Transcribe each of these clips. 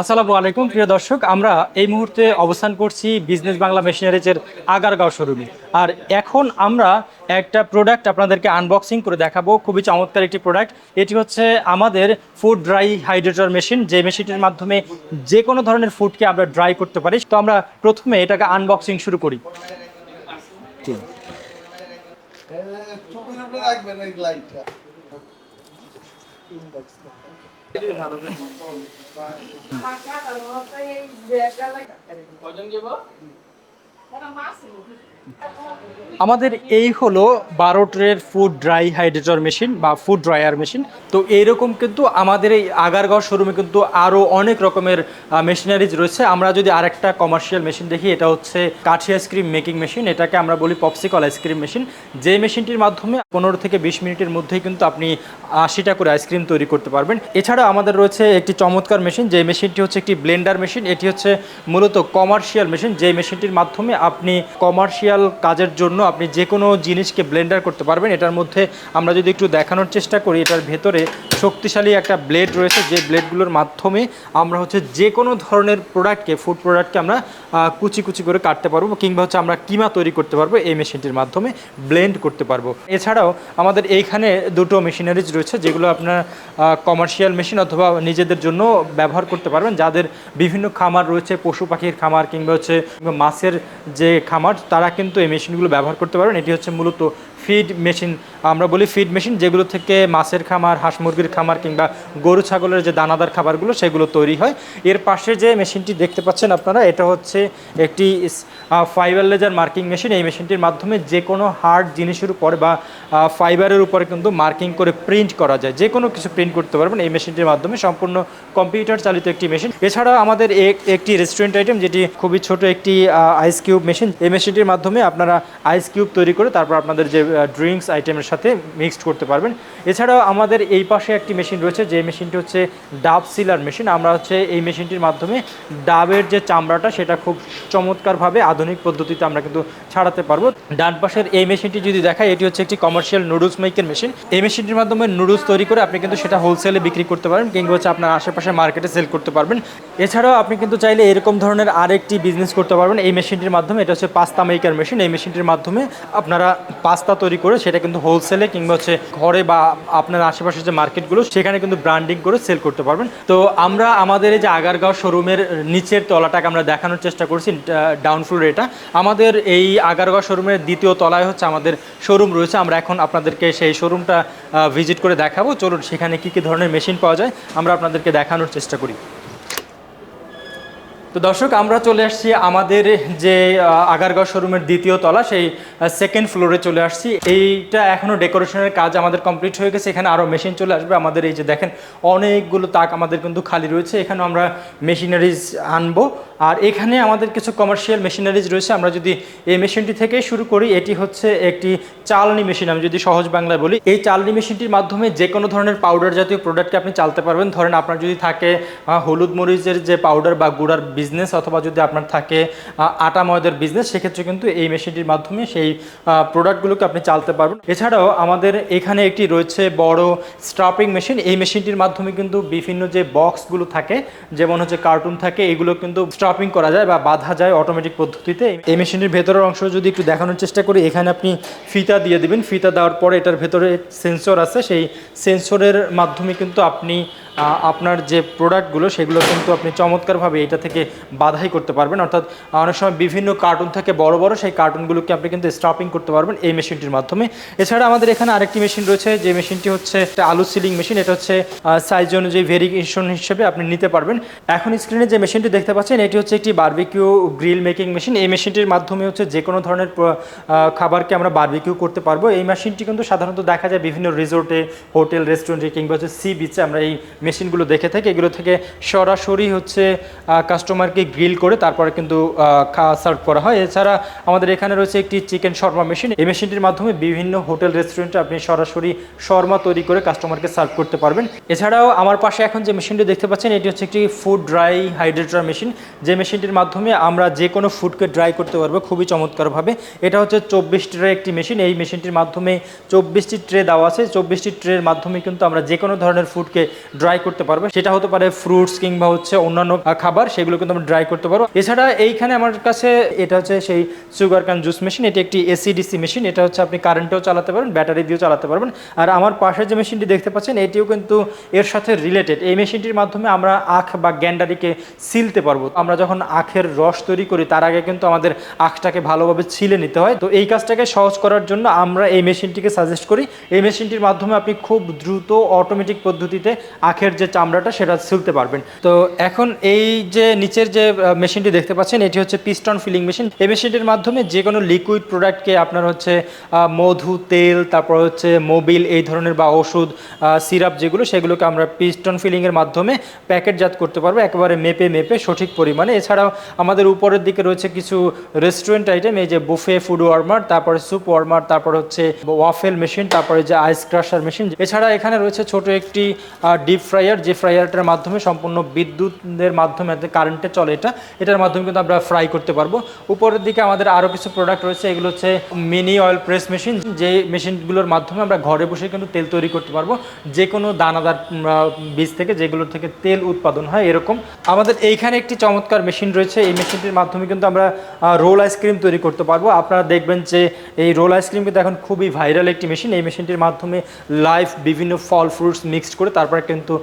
আসসালামু আলাইকুম প্রিয় দর্শক। আমরা এই মুহূর্তে অবস্থান করছি বিজনেস বাংলা মেশিনারিজের আগারগাঁও শোরুমে। আর এখন আমরা একটা প্রোডাক্ট আপনাদেরকে আনবক্সিং করে দেখাবো। খুবই চমৎকার একটি প্রোডাক্ট এটি হচ্ছে আমাদের ফুড ড্রাই হাইড্রেটর মেশিন যে মেশিনটির মাধ্যমে যে কোনো ধরনের ফুডকে আমরা ড্রাই করতে পারি। তো আমরা প্রথমে এটাকে আনবক্সিং শুরু করি। রাখবেন এই লাইটটা আমাদের এই হলো বারো ফুড ড্রাই হাইড্রেটর মেশিন বা ফুড ড্রায়ার মেশিন তো এইরকম কিন্তু আমাদের এই আগারগাঁও শোরুমে কিন্তু আরও অনেক রকমের মেশিনারিজ রয়েছে। আমরা যদি আরেকটা কমার্শিয়াল মেশিন দেখি, এটা হচ্ছে কাঠি আইসক্রিম মেকিং মেশিন এটাকে আমরা বলি পপসিকল আইসক্রিম মেশিন যে মেশিনটির মাধ্যমে পনেরো থেকে বিশ মিনিটের মধ্যেই কিন্তু আপনি আশিটা করে আইসক্রিম তৈরি করতে পারবেন। এছাড়া আমাদের রয়েছে একটি চমৎকার মেশিন যে মেশিনটি হচ্ছে একটি ব্লেন্ডার মেশিন এটি হচ্ছে মূলত কমার্শিয়াল মেশিন যে মেশিনটির মাধ্যমে আপনি কমার্শিয়াল কাজের জন্য আপনি যে কোনো জিনিসকে ব্লেন্ডার করতে পারবেন। এটার মধ্যে আমরা যদি একটু দেখানোর চেষ্টা করি, এটার ভেতরে শক্তিশালী একটা ব্লেড রয়েছে, যে ব্লেডগুলোর মাধ্যমে আমরা হচ্ছে যে কোনো ধরনের প্রোডাক্টকে ফুড প্রোডাক্টকে আমরা কুচি কুচি করে কাটতে পারব কিংবা হচ্ছে আমরা কিমা তৈরি করতে পারব এই মেশিনটির মাধ্যমে ব্লেন্ড করতে পারব। এছাড়াও আমাদের এইখানে দুটো মেশিনারিজ রয়েছে যেগুলো আপনার কমার্শিয়াল মেশিন অথবা নিজেদের জন্য ব্যবহার করতে পারবেন। যাদের বিভিন্ন খামার রয়েছে, পশু পাখির খামার কিংবা হচ্ছে মাছের যে খামার, তারা কিন্তু এই মেশিনগুলো ব্যবহার করতে পারবেন। এটি হচ্ছে মূলত ফিড মেশিন আমরা বলি ফিড মেশিন যেগুলো থেকে মাছের খামার, হাঁস মুরগির খামার কিংবা গরু, ছাগলের যে দানাদার খাবারগুলো, সেগুলো তৈরি হয়। এর পাশে যে মেশিনটি দেখতে পাচ্ছেন আপনারা, এটা হচ্ছে একটি ফাইবার লেজার মার্কিং মেশিন এই মেশিনটির মাধ্যমে যে কোনো হার্ড জিনিসের উপরে বা ফাইবারের উপরে কিন্তু মার্কিং করে প্রিন্ট করা যায়। যে কোনো কিছু প্রিন্ট করতে পারবেন এই মেশিনটির মাধ্যমে। সম্পূর্ণ কম্পিউটার চালিত একটি মেশিন এছাড়া আমাদের এক- একটি রেস্টুরেন্ট আইটেম যেটি খুবই ছোট একটি আইস কিউব মেশিন এই মেশিনটির মাধ্যমে আপনারা আইস কিউব তৈরি করে তারপর আপনাদের যে ড্রিঙ্কস আইটেমের সাথে মিক্সড করতে পারবেন। এছাড়াও আমাদের এই পাশে একটি মেশিন রয়েছে, যে মেশিনটি হচ্ছে ডাব সিলার মেশিন আমরা হচ্ছে এই মেশিনটির মাধ্যমে ডাবের যে চামড়াটা, সেটা খুব চমৎকারভাবে আধুনিক পদ্ধতিতে আমরা কিন্তু ছাড়াতে পারব। ডান পাশের এই মেশিনটি যদি দেখায় এটি হচ্ছে একটি কমার্শিয়াল নুডলস মেকের মেশিন এই মেশিনটির মাধ্যমে নুডলস তৈরি করে আপনি কিন্তু সেটা হোলসেলে বিক্রি করতে পারেন কিংবা হচ্ছে আপনার আশেপাশে মার্কেটে সেল করতে পারবেন। এছাড়াও আপনি কিন্তু চাইলে এরকম ধরনের আরেকটি বিজনেস করতে পারবেন। এই মেশিনটির মাধ্যমে, এটা হচ্ছে পাস্তা মেকার মেশিন এই মেশিনটির মাধ্যমে আপনারা পাস্তা তৈরি করে সেটা কিন্তু হোলসেলে কিংবা হচ্ছে ঘরে বা আপনার আশেপাশে যে মার্কেটগুলো সেখানে কিন্তু ব্র্যান্ডিং করে সেল করতে পারবেন। তো আমরা আমাদের এই যে আগারগাঁও শোরুমের নিচের তলাটাকে আমরা দেখানোর চেষ্টা করছি ডাউন ফ্লোর এটা। আমাদের এই আগারগাঁও শোরুমের দ্বিতীয় তলায় হচ্ছে আমাদের শোরুম রয়েছে। আমরা এখন আপনাদেরকে সেই শোরুমটা ভিজিট করে দেখাবো। চলুন সেখানে কী কী ধরনের মেশিন পাওয়া যায়, আমরা আপনাদেরকে দেখানোর চেষ্টা করি। তো দর্শক, আমরা চলে আসছি আমাদের যে আগারগাঁও শোরুমের দ্বিতীয় তলা, সেই সেকেন্ড ফ্লোরে চলে আসছি। এইটা এখনও ডেকোরেশনের কাজ আমাদের কমপ্লিট হয়ে গেছে। এখানে আরও মেশিন চলে আসবে। আমাদের এই যে দেখেন, অনেকগুলো তাক আমাদের কিন্তু খালি রয়েছে। এখানে আমরা মেশিনারিজ আনব। আর এখানে আমাদের কিছু কমার্শিয়াল মেশিনারিজ রয়েছে। আমরা যদি এই মেশিনটি থেকে শুরু করি, এটি হচ্ছে একটি চালনি মেশিন আমি যদি সহজ বাংলায় বলি। এই চালনি মেশিনটির মাধ্যমে যে কোনো ধরনের পাউডার জাতীয় প্রোডাক্টকে আপনি চালতে পারবেন। ধরেন আপনার যদি থাকে হলুদ মরিচের যে পাউডার বা গুঁড়ার বিজনেস অথবা যদি আপনার থাকে আটা ময়দার বিজনেস সেক্ষেত্রে কিন্তু এই মেশিনটির মাধ্যমে সেই প্রোডাক্টগুলোকে আপনি চালতে পারবেন। এছাড়াও আমাদের এখানে একটি রয়েছে বড় স্ট্রাপিং মেশিন এই মেশিনটির মাধ্যমে কিন্তু বিভিন্ন যে বক্সগুলো থাকে, যেমন হচ্ছে কার্টুন থাকে, এগুলো কিন্তু স্ট্রাপিং করা যায় বা বাঁধা যায় অটোমেটিক পদ্ধতিতে, এই মেশিনের ভেতরের অংশ যদি একটু দেখানোর চেষ্টা করি, এখানে আপনি ফিতা দিয়ে দেবেন। ফিতা দেওয়ার পরে এটার ভেতরে সেন্সর আছে। সেই সেন্সরের মাধ্যমে কিন্তু আপনি আপনার যে প্রোডাক্টগুলো, সেগুলো কিন্তু আপনি চমৎকারভাবে এটা থেকে বাধাই করতে পারবেন। অর্থাৎ অনেক সময় বিভিন্ন কার্টুন থাকে বড় বড়, সেই কার্টুনগুলোকে আপনি কিন্তু স্টপিং করতে পারবেন এই মেশিনটির মাধ্যমে। এছাড়া আমাদের এখানে আরেকটি মেশিন রয়েছে, যে মেশিনটি হচ্ছে একটা আলু সিলিং মেশিন এটা হচ্ছে সাইজ অনুযায়ী ভেরিয়েশন হিসেবে আপনি নিতে পারবেন। এখন স্ক্রিনে যে মেশিনটি দেখতে পাচ্ছেন, এটি হচ্ছে একটি বারবিকিউ গ্রিল মেকিং মেশিন এই মেশিনটির মাধ্যমে হচ্ছে যে কোনো ধরনের খাবারকে আমরা বারবিকিউ করতে পারব। এই মেশিনটি কিন্তু সাধারণত দেখা যায় বিভিন্ন রিসোর্টে হোটেল রেস্টুরেন্টে কিংবা হচ্ছে সি বিচে আমরা এই মেশিনগুলো দেখে থাকি, এগুলো থেকে সরাসরি হচ্ছে কাস্টমারকে গ্রিল করে তারপরে কিন্তু সার্ভ করা হয়। এছাড়া আমাদের এখানে রয়েছে একটি চিকেন শর্মা মেশিন এই মেশিনটির মাধ্যমে বিভিন্ন হোটেল রেস্টুরেন্টে আপনি সরাসরি শর্মা তৈরি করে কাস্টমারকে সার্ভ করতে পারবেন। এছাড়াও আমার পাশে এখন যে মেশিনটি দেখতে পাচ্ছেন, এটি হচ্ছে একটি ফুড ড্রাই হাইড্রেটার মেশিন যে মেশিনটির মাধ্যমে আমরা যে কোনো ফুডকে ড্রাই করতে পারব খুবই চমৎকারভাবে। এটা হচ্ছে চব্বিশ ট্রে একটি মেশিন এই মেশিনটির মাধ্যমে চব্বিশটি ট্রে দেওয়া আছে। চব্বিশটি ট্রের মাধ্যমে কিন্তু আমরা যে কোনো ধরনের ফুডকে ড্রাই ড্রাই করতে পারব। সেটা হতে পারে ফ্রুটস কিংবা হচ্ছে অন্যান্য খাবার, সেগুলো কিন্তু ড্রাই করতে পারব। এছাড়া এইখানে আমার কাছে এটা হচ্ছে সেই সুগার ক্যান জুস মেশিন এটি একটি এসিডিসি মেশিন এটা হচ্ছে আপনি কারেন্টেও চালাতে পারবেন ব্যাটারি দিয়েও চালাতে পারবেন। আর আমার পাশে যে মেশিনটি দেখতে পাচ্ছেন, এটিও কিন্তু এর সাথে রিলেটেড এই মেশিনটির মাধ্যমে আমরা আখ বা গ্যান্ডারিকে সিলতে পারব। আমরা যখন আখের রস তৈরি করি, তার আগে কিন্তু আমাদের আখটাকে ভালোভাবে ছিলে নিতে হয়। তো এই কাজটাকে সহজ করার জন্য আমরা এই মেশিনটিকে সাজেস্ট করি। এই মেশিনটির মাধ্যমে আপনি খুব দ্রুত অটোমেটিক পদ্ধতিতে আখের যে চামড়াটা সেটা সিলতে পারবেন। তো এখন এই যে নিচের যে মেশিনটি দেখতে পাচ্ছেন, এটি হচ্ছে পিস্টন ফিলিং মেশিন। এই মেশিনটির মাধ্যমে যে কোনো লিকুইড প্রোডাক্টকে আপনার হচ্ছে মধু, তেল, তারপর হচ্ছে মোবিল এই ধরনের বা ওষুধ সিরাপ যেগুলো, সেগুলোকে আমরা পিস্টন ফিলিংয়ের মাধ্যমে প্যাকেটজাত করতে পারব, একেবারে মেপে মেপে, সঠিক পরিমাণে। এছাড়াও আমাদের উপরের দিকে রয়েছে কিছু রেস্টুরেন্ট আইটেম এই যে বুফে ফুড ওয়ার্মার তারপরে স্যুপ ওয়ার্মার তারপর হচ্ছে ওয়াফেল মেশিন তারপরে যে আইস ক্রাশার মেশিন এছাড়া এখানে রয়েছে ছোট একটি ডিপ ফ্রায়ার, যে ফ্রায়ারটার মাধ্যমে সম্পূর্ণ বিদ্যুতের মাধ্যমে কারেন্টে চলে এটা, এটার মাধ্যমে কিন্তু আমরা ফ্রাই করতে পারব। উপরের দিকে আমাদের আরও কিছু প্রোডাক্ট রয়েছে, এগুলো হচ্ছে মিনি অয়েল প্রেস মেশিন যে মেশিনগুলোর মাধ্যমে আমরা ঘরে বসে কিন্তু তেল তৈরি করতে পারব। যে কোনো দানাদার বীজ থেকে যেগুলোর থেকে তেল উৎপাদন হয়, এরকম। আমাদের এইখানে একটি চমৎকার মেশিন রয়েছে, এই মেশিনটির মাধ্যমে কিন্তু আমরা রোল আইসক্রিম তৈরি করতে পারব। আপনারা দেখবেন যে এই রোল আইসক্রিম কিন্তু এখন খুবই ভাইরাল একটি মেশিন এই মেশিনটির মাধ্যমে লাইভ বিভিন্ন ফল ফ্রুটস মিক্সড করে তারপরে কিন্তু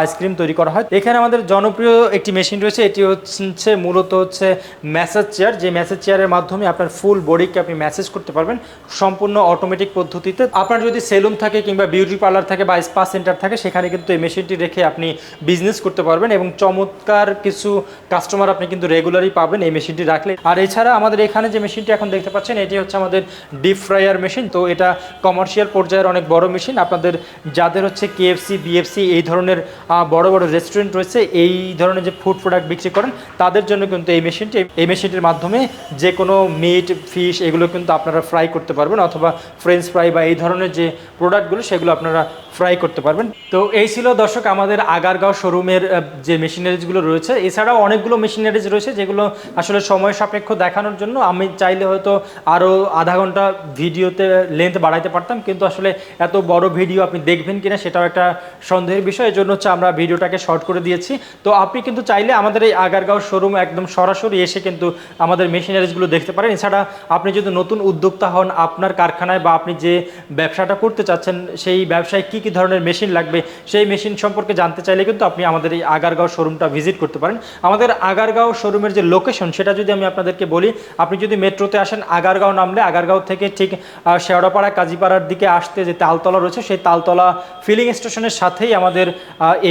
আইসক্রিম তৈরি করা হয়। এখানে আমাদের জনপ্রিয় একটি মেশিন রয়েছে। এটি হচ্ছে মূলত হচ্ছে ম্যাসেজ চেয়ার। যে ম্যাসেজ চেয়ারের মাধ্যমে আপনার ফুল বডিকে আপনি ম্যাসেজ করতে পারবেন সম্পূর্ণ অটোমেটিক পদ্ধতিতে। আপনার যদি সেলুন থাকে কিংবা বিউটি পার্লার থাকে বা স্পা সেন্টার থাকে, সেখানে কিন্তু এই মেশিনটি রেখে আপনি বিজনেস করতে পারবেন এবং চমৎকার কিছু কাস্টমার আপনি কিন্তু রেগুলারই পাবেন এই মেশিনটি রাখলে। আর এছাড়া আমাদের এখানে যে মেশিনটি এখন দেখতে পাচ্ছেন, এটি হচ্ছে আমাদের ডিপ ফ্রায়ার মেশিন তো এটা কমার্শিয়াল পর্যায়ের অনেক বড় মেশিন। আপনাদের যাদের হচ্ছে কেএফসি বিএফসি এই ধরনের আহ, বড় বড় রেস্টুরেন্ট রয়েছে এই ধরনের যে ফুড প্রোডাক্ট বিক্রি করেন তাদের জন্য কিন্তু এই মেশিনটি এই মেশিনটির মাধ্যমে যে কোনো মিট ফিশ এগুলো কিন্তু আপনারা ফ্রাই করতে পারবেন অথবা ফ্রেঞ্চ ফ্রাই বা এই ধরনের যে প্রোডাক্টগুলো সেগুলো আপনারা ফ্রাই করতে পারবেন। তো এই ছিল দর্শক আমাদের আগারগাঁও শোরুমের যে মেশিনারিজগুলো রয়েছে এছাড়াও অনেকগুলো মেশিনারিজ রয়েছে যেগুলো আসলে সময় সাপেক্ষ দেখানোর জন্য আমি চাইলে হয়তো আরও আধা ঘণ্টা ভিডিওতে লেন্থ বাড়াইতে পারতাম কিন্তু আসলে এত বড় ভিডিও আপনি দেখবেন কিনা সেটাও একটা সন্দেহের বিষয়। এই জন্য হচ্ছে আমরা ভিডিওটাকে শর্ট করে দিয়েছি। তো আপনি কিন্তু চাইলে আমাদের এই আগারগাঁও শোরুম একদম সরাসরি এসে কিন্তু আমাদের মেশিনারিজগুলো দেখতে পারেন। এছাড়া আপনি যদি নতুন উদ্যোক্তা হন, আপনার কারখানায় বা আপনি যে ব্যবসাটা করতে চাচ্ছেন, সেই ব্যবসায় কী কী ধরনের মেশিন লাগবে, সেই মেশিন সম্পর্কে জানতে চাইলে কিন্তু আপনি আমাদের এই আগারগাঁও শোরুমটা ভিজিট করতে পারেন। আমাদের আগারগাঁও শোরুমের যে লোকেশন সেটা যদি আমি আপনাদেরকে বলি, আপনি যদি মেট্রোতে আসেন, আগারগাঁও নামলে আগারগাঁও থেকে ঠিক শেওড়াপাড়া, কাজীপাড়ার দিকে আসতে যে তালতলা রয়েছে, সেই তালতলা ফিলিং স্টেশনের সাথেই আমাদের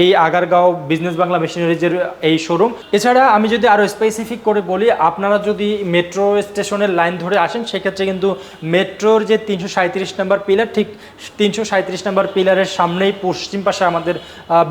এই আগারগাঁও বিজনেস বাংলা মেশিনারিজের এই শোরুম এছাড়া আমি যদি আরও স্পেসিফিক করে বলি, আপনারা যদি মেট্রো স্টেশনের লাইন ধরে আসেন, সেক্ষেত্রে কিন্তু মেট্রোর যে তিনশো সাঁত্রিশ নাম্বার পিলার ঠিক তিনশো সাঁত্রিশ নাম্বার পিলারের সামনেই পশ্চিম পাশে আমাদের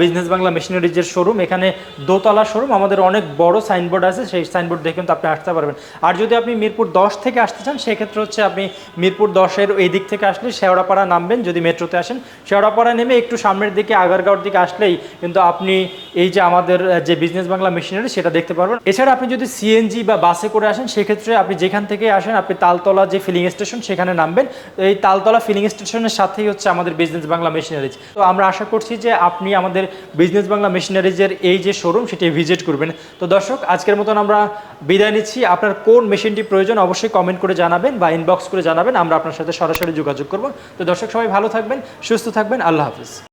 বিজনেস বাংলা মেশিনারিজের শোরুম এখানে দোতলা শোরুম আমাদের অনেক বড় সাইনবোর্ড আছে, সেই সাইনবোর্ড দেখে কিন্তু আপনি আসতে পারবেন। আর যদি আপনি মিরপুর দশ থেকে আসতে চান, সেক্ষেত্রে হচ্ছে আপনি মিরপুর দশের এই দিক থেকে আসলে শেওড়াপাড়া নামবেন, যদি মেট্রোতে আসেন। শেওড়াপাড়া নেমে একটু সামনের দিকে আগারগাঁওর দিকে আসলেই কিন্তু আপনি এই যে আমাদের যে বিজনেস বাংলা মেশিনারি সেটা দেখতে পারবেন। এছাড়া আপনি যদি সিএনজি বা বাসে করে আসেন, সেক্ষেত্রে আপনি যেখান থেকে আসেন, আপনি তালতলা যে ফিলিং স্টেশন সেখানে নামবেন। এই তালতলা ফিলিং স্টেশনের সাথেই হচ্ছে আমাদের বিজনেস বাংলা মেশিনারিজ তো আমরা আশা করছি যে আপনি আমাদের বিজনেস বাংলা মেশিনারিজের এই যে শোরুম সেটি ভিজিট করবেন। তো দর্শক, আজকের মতন আমরা বিদায় নিচ্ছি। আপনার কোন মেশিনটি প্রয়োজন, অবশ্যই কমেন্ট করে জানাবেন বা ইনবক্স করে জানাবেন। আমরা আপনার সাথে সরাসরি যোগাযোগ করব। তো দর্শক, সবাই ভালো থাকবেন, সুস্থ থাকবেন। আল্লাহ হাফিজ।